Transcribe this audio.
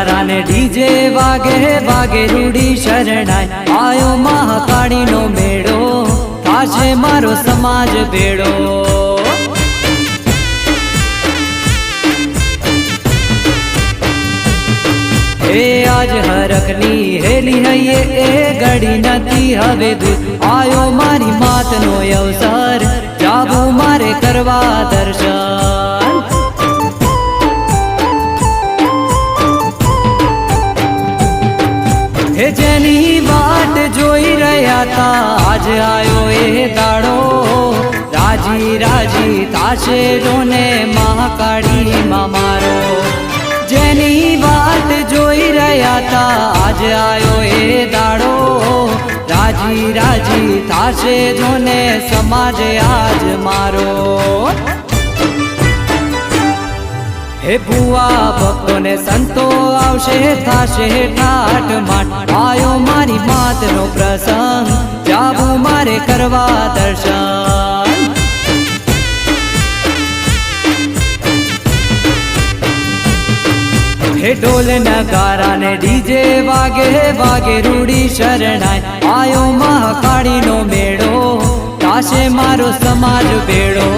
નગારા ને ડીજે વાગે વાગે રૂડી શરણાય આયો મહાકાળીનો મેળો થાશે મારો સમાજ ભેળો એ આજ હરખની હેલી હૈયે, એ ગડી નથી હવે આયો મારી માતનો અવસર જાવું મારે કરવા દર્શન. હે જેની વાટ જોઈ રહ્યા તા? આજ આયો એ દાડો. રાજી રાજી તાશે જોને મહાકાળી મારો. જેની વાટ જોઈ રહ્યા તા? આજ આવ્યો એ દાડો. રાજી રાજી તાશે જોને સમાજ આજ મારો. હે ભુવા, ભક્તોને સંતો આવશે, થાશે ઠાઠ માઠ. આયો મારી માતનો પ્રસંગ જાવું મારે કરવા દર્શન. હે ઢોલ નગારા ને ડીજે વાગે વાગે રૂડી શરણાય આયો મહાકાળીનો મેળો તાશે મારો સમાજ ભેડો